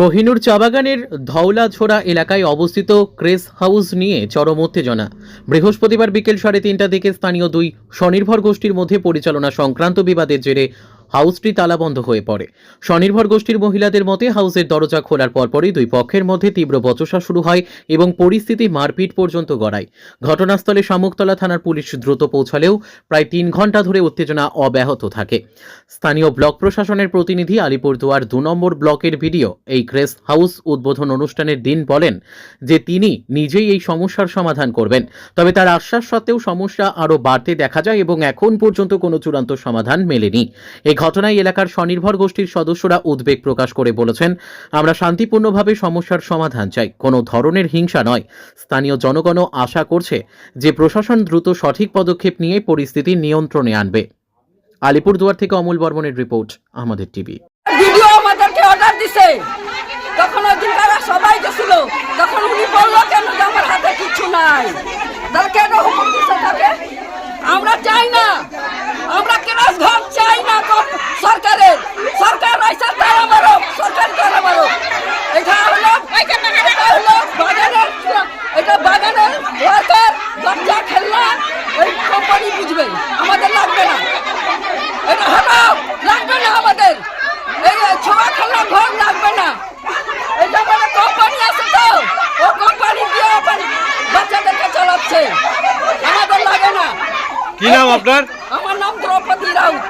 কোহিনুর চাবাগানের ধওলাঝোড়া এলাকায় অবস্থিত craze house নিয়ে চরম উত্তেজনা। বৃহস্পতিবার বিকেল সাড়ে তিনটা দিকে স্থানীয় দুই স্বনির্ভর গোষ্ঠীর মধ্যে পরিচালনা সংক্রান্ত বিবাদের জেরে হাউসটি তালাবন্ধ হয়ে পড়ে। স্বনির্ভর গোষ্ঠীর মহিলাদের মতে, হাউসের দরজা খোলার পরপরই দুই পক্ষের মধ্যে তীব্র বচসা শুরু হয় এবং পরিস্থিতি মারপিট পর্যন্ত গড়ায়। ঘটনাস্থলে শামুকতলা থানার পুলিশ দ্রুত পৌঁছালেও প্রায় তিন ঘণ্টা ধরে উত্তেজনা অব্যাহত থাকে। স্থানীয় ব্লক প্রশাসনের প্রতিনিধি আলিপুরদুয়ার দু নম্বর ব্লকের ভিডিও, এই ক্রেস হাউস উদ্বোধন অনুষ্ঠানের দিন বলেন যে তিনি নিজেই এই সমস্যার সমাধান করবেন। তবে তার আশ্বাস সত্ত্বেও সমস্যা আরও বাড়তে দেখা যায় এবং এখন পর্যন্ত কোনো চূড়ান্ত সমাধান মেলেনি। এই ঘটনায় এলাকার স্বনির্ভর গোষ্ঠীর সদস্যরা উদ্বেগ প্রকাশ করে বলেছেন, আমরা শান্তিপূর্ণভাবে সমস্যার সমাধান চাই। কোনো ধরনের হিংসা নয়। স্থানীয় জনগণও আশা করছে যে প্রশাসন দ্রুত সঠিক পদক্ষেপ নিয়ে পরিস্থিতি নিয়ন্ত্রণে আনবে। আলিপুরদুয়ার থেকে অমূল বর্মনের রিপোর্ট, আমাদের টিভি। ভিডিও আমাদেরকে অর্ডার তখন ওই সবাই গেছিল তখন উনি বলল কেন আমার হাতে কিচ্ছু নাই? যাচ্ছে। আমাদের লাগে না। কি নাম আপনার? আমার নাম দ্রৌপদী রাউত